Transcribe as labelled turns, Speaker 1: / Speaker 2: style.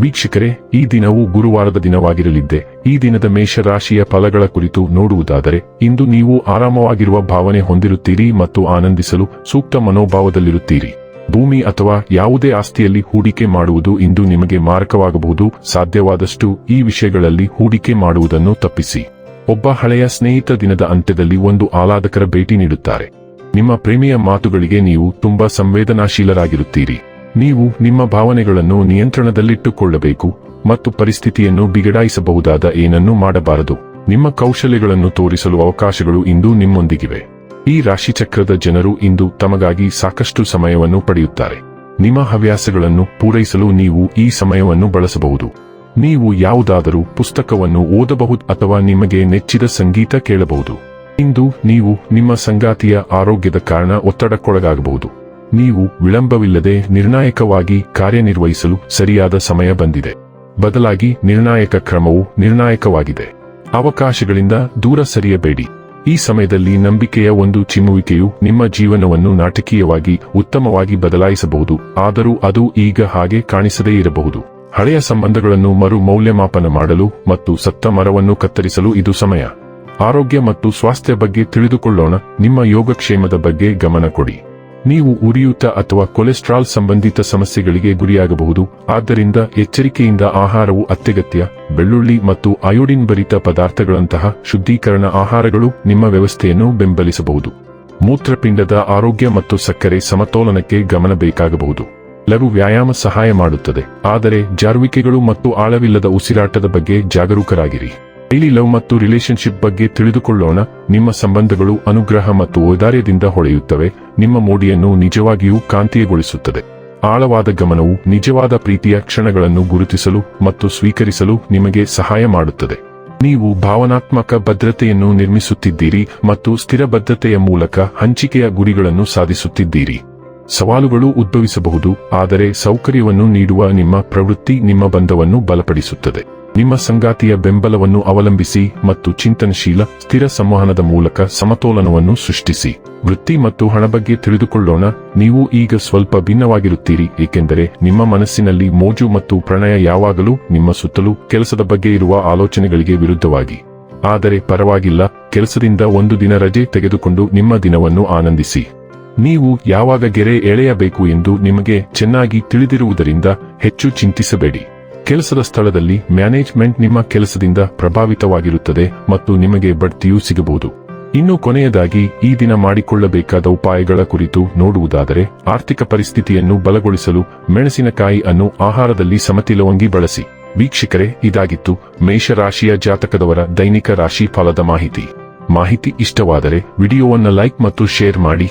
Speaker 1: ವೀಕ್ಷಕರೇ, ಈ ದಿನವು ಗುರುವಾರದ ದಿನವಾಗಿರಲಿದ್ದೆ. ಈ ದಿನದ ಮೇಷರಾಶಿಯ ಫಲಗಳ ಕುರಿತು ನೋಡುವುದಾದರೆ, ಇಂದು ನೀವು ಆರಾಮವಾಗಿರುವ ಭಾವನೆ ಹೊಂದಿರುತ್ತೀರಿ ಮತ್ತು ಆನಂದಿಸಲು ಸೂಕ್ತ ಮನೋಭಾವದಲ್ಲಿರುತ್ತೀರಿ. ಭೂಮಿ ಅಥವಾ ಯಾವುದೇ ಆಸ್ತಿಯಲ್ಲಿ ಹೂಡಿಕೆ ಮಾಡುವುದು ಇಂದು ನಿಮಗೆ ಮಾರಕವಾಗಬಹುದು. ಸಾಧ್ಯವಾದಷ್ಟು ಈ ವಿಷಯಗಳಲ್ಲಿ ಹೂಡಿಕೆ ಮಾಡುವುದನ್ನು ತಪ್ಪಿಸಿ. ಒಬ್ಬ ಹಳೆಯ ಸ್ನೇಹಿತ ದಿನದ ಅಂತ್ಯದಲ್ಲಿ ಒಂದು ಆಹ್ಲಾದಕರ ಭೇಟಿ ನೀಡುತ್ತಾರೆ. ನಿಮ್ಮ ಪ್ರೇಮಿಯ ಮಾತುಗಳಿಗೆ ನೀವು ತುಂಬಾ ಸಂವೇದನಾಶೀಲರಾಗಿರುತ್ತೀರಿ. ನೀವು ನಿಮ್ಮ ಭಾವನೆಗಳನ್ನು ನಿಯಂತ್ರಣದಲ್ಲಿಟ್ಟುಕೊಳ್ಳಬೇಕು ಮತ್ತು ಪರಿಸ್ಥಿತಿಯನ್ನು ಬಿಗಡಾಯಿಸಬಹುದಾದ ಏನನ್ನೂ ಮಾಡಬಾರದು. ನಿಮ್ಮ ಕೌಶಲ್ಯಗಳನ್ನು ತೋರಿಸಲು ಅವಕಾಶಗಳು ಇಂದು ನಿಮ್ಮೊಂದಿಗಿವೆ. ಈ ರಾಶಿಚಕ್ರದ ಜನರು ಇಂದು ತಮಗಾಗಿ ಸಾಕಷ್ಟು ಸಮಯವನ್ನು ಪಡೆಯುತ್ತಾರೆ. ನಿಮ್ಮ ಹವ್ಯಾಸಗಳನ್ನು ಪೂರೈಸಲು ನೀವು ಈ ಸಮಯವನ್ನು ಬಳಸಬಹುದು. ನೀವು ಯಾವುದಾದರೂ ಪುಸ್ತಕವನ್ನು ಓದಬಹುದು ಅಥವಾ ನಿಮಗೆ ನೆಚ್ಚಿದ ಸಂಗೀತ ಕೇಳಬಹುದು. ಇಂದು ನೀವು ನಿಮ್ಮ ಸಂಗಾತಿಯ ಆರೋಗ್ಯದ ಕಾರಣ ಒತ್ತಡಕ್ಕೊಳಗಾಗಬಹುದು. ನೀವು ವಿಳಂಬವಿಲ್ಲದೆ ನಿರ್ಣಾಯಕವಾಗಿ ಕಾರ್ಯನಿರ್ವಹಿಸಲು ಸರಿಯಾದ ಸಮಯ ಬಂದಿದೆ. ಬದಲಾಗಿ ನಿರ್ಣಾಯಕ ಕ್ರಮವು ನಿರ್ಣಾಯಕವಾಗಿದೆ. ಅವಕಾಶಗಳಿಂದ ದೂರ ಸರಿಯಬೇಡಿ. ಈ ಸಮಯದಲ್ಲಿ ನಂಬಿಕೆಯ ಒಂದು ಚಿಮ್ಮುವಿಕೆಯು ನಿಮ್ಮ ಜೀವನವನ್ನು ನಾಟಕೀಯವಾಗಿ ಉತ್ತಮವಾಗಿ ಬದಲಾಯಿಸಬಹುದು. ಆದರೂ ಅದು ಈಗ ಹಾಗೆ ಕಾಣಿಸದೇ ಇರಬಹುದು. ಹಳೆಯ ಸಂಬಂಧಗಳನ್ನು ಮರು ಮೌಲ್ಯಮಾಪನ ಮಾಡಲು ಮತ್ತು ಸತ್ತ ಮರವನ್ನು ಕತ್ತರಿಸಲು ಇದು ಸಮಯ. ಆರೋಗ್ಯ ಮತ್ತು ಸ್ವಾಸ್ಥ್ಯ ಬಗ್ಗೆ ತಿಳಿದುಕೊಳ್ಳೋಣ. ನಿಮ್ಮ ಯೋಗಕ್ಷೇಮದ ಬಗ್ಗೆ ಗಮನ ಕೊಡಿ. ನೀವು ಉರಿಯೂತ ಅಥವಾ ಕೊಲೆಸ್ಟ್ರಾಲ್ ಸಂಬಂಧಿತ ಸಮಸ್ಯೆಗಳಿಗೆ ಗುರಿಯಾಗಬಹುದು. ಆದ್ದರಿಂದ ಎಚ್ಚರಿಕೆಯಿಂದ ಆಹಾರವು ಅತ್ಯಗತ್ಯ. ಬೆಳ್ಳುಳ್ಳಿ ಮತ್ತು ಅಯೋಡಿನ್ ಭರಿತ ಪದಾರ್ಥಗಳಂತಹ ಶುದ್ಧೀಕರಣ ಆಹಾರಗಳು ನಿಮ್ಮ ವ್ಯವಸ್ಥೆಯನ್ನು ಬೆಂಬಲಿಸಬಹುದು. ಮೂತ್ರಪಿಂಡದ ಆರೋಗ್ಯ ಮತ್ತು ಸಕ್ಕರೆ ಸಮತೋಲನಕ್ಕೆ ಗಮನ ಬೇಕಾಗಬಹುದು. ಲಘು ವ್ಯಾಯಾಮ ಸಹಾಯ ಮಾಡುತ್ತದೆ. ಆದರೆ ಜಾರುವಿಕೆಗಳು ಮತ್ತು ಆಳವಿಲ್ಲದ ಉಸಿರಾಟದ ಬಗ್ಗೆ ಜಾಗರೂಕರಾಗಿರಿ. ಡೈಲಿ ಲವ್ ಮತ್ತು ರಿಲೇಶನ್ಶಿಪ್ ಬಗ್ಗೆ ತಿಳಿದುಕೊಳ್ಳೋಣ. ನಿಮ್ಮ ಸಂಬಂಧಗಳು ಅನುಗ್ರಹ ಮತ್ತು ಔದಾರ್ಯದಿಂದ ಹೊಳೆಯುತ್ತವೆ. ನಿಮ್ಮ ಮೋಡಿಯನ್ನು ನಿಜವಾಗಿಯೂ ಕಾಂತೀಯಗೊಳಿಸುತ್ತದೆ. ಆಳವಾದ ಗಮನವು ನಿಜವಾದ ಪ್ರೀತಿಯ ಕ್ಷಣಗಳನ್ನು ಗುರುತಿಸಲು ಮತ್ತು ಸ್ವೀಕರಿಸಲು ನಿಮಗೆ ಸಹಾಯ ಮಾಡುತ್ತದೆ. ನೀವು ಭಾವನಾತ್ಮಕ ಭದ್ರತೆಯನ್ನು ನಿರ್ಮಿಸುತ್ತಿದ್ದೀರಿ ಮತ್ತು ಸ್ಥಿರ ಬದ್ಧತೆಯ ಮೂಲಕ ಹಂಚಿಕೆಯ ಗುರಿಗಳನ್ನು ಸಾಧಿಸುತ್ತಿದ್ದೀರಿ. ಸವಾಲುಗಳು ಉದ್ಭವಿಸಬಹುದು, ಆದರೆ ಸೌಕರ್ಯವನ್ನು ನೀಡುವ ನಿಮ್ಮ ಪ್ರವೃತ್ತಿ ನಿಮ್ಮ ಬಂಧವನ್ನು ಬಲಪಡಿಸುತ್ತದೆ. ನಿಮ್ಮ ಸಂಗಾತಿಯ ಬೆಂಬಲವನ್ನು ಅವಲಂಬಿಸಿ ಮತ್ತು ಚಿಂತನಶೀಲ, ಸ್ಥಿರ ಸಂವಹನದ ಮೂಲಕ ಸಮತೋಲನವನ್ನು ಸೃಷ್ಟಿಸಿ. ವೃತ್ತಿ ಮತ್ತು ಹಣ ಬಗ್ಗೆ ತಿಳಿದುಕೊಳ್ಳೋಣ. ನೀವು ಈಗ ಸ್ವಲ್ಪ ಭಿನ್ನವಾಗಿರುತ್ತೀರಿ, ಏಕೆಂದರೆ ನಿಮ್ಮ ಮನಸ್ಸಿನಲ್ಲಿ ಮೋಜು ಮತ್ತು ಪ್ರಣಯ ಯಾವಾಗಲೂ ನಿಮ್ಮ ಸುತ್ತಲೂ ಕೆಲಸದ ಬಗ್ಗೆ ಇರುವ ಆಲೋಚನೆಗಳಿಗೆ ವಿರುದ್ಧವಾಗಿ. ಆದರೆ ಪರವಾಗಿಲ್ಲ, ಕೆಲಸದಿಂದ ಒಂದು ದಿನ ರಜೆ ತೆಗೆದುಕೊಂಡು ನಿಮ್ಮ ದಿನವನ್ನು ಆನಂದಿಸಿ. ನೀವು ಯಾವಾಗ ಗೆರೆ ಎಳೆಯಬೇಕು ಎಂದು ನಿಮಗೆ ಚೆನ್ನಾಗಿ ತಿಳಿದಿರುವುದರಿಂದ ಹೆಚ್ಚು ಚಿಂತಿಸಬೇಡಿ. ಕೆಲಸದ ಸ್ಥಳದಲ್ಲಿ ಮ್ಯಾನೇಜ್ಮೆಂಟ್ ನಿಮ್ಮ ಕೆಲಸದಿಂದ ಪ್ರಭಾವಿತವಾಗಿರುತ್ತದೆ ಮತ್ತು ನಿಮಗೆ ಬಡ್ತಿಯೂ ಸಿಗಬಹುದು. ಇನ್ನು ಕೊನೆಯದಾಗಿ, ಈ ದಿನ ಮಾಡಿಕೊಳ್ಳಬೇಕಾದ ಉಪಾಯಗಳ ಕುರಿತು ನೋಡುವುದಾದರೆ, ಆರ್ಥಿಕ ಪರಿಸ್ಥಿತಿಯನ್ನು ಬಲಗೊಳಿಸಲು ಮೆಣಸಿನಕಾಯಿ ಅನ್ನು ಆಹಾರದಲ್ಲಿ ಸಮತಿಲವಂಗಿ ಬಳಸಿ. ವೀಕ್ಷಕರೇ, ಇದಾಗಿತ್ತು ಮೇಷರಾಶಿಯ ಜಾತಕದವರ ದೈನಿಕ ರಾಶಿ ಫಲದ ಮಾಹಿತಿ. ಮಾಹಿತಿ ಇಷ್ಟವಾದರೆ, ವಿಡಿಯೋವನ್ನು ಲೈಕ್ ಮತ್ತು ಶೇರ್ ಮಾಡಿ.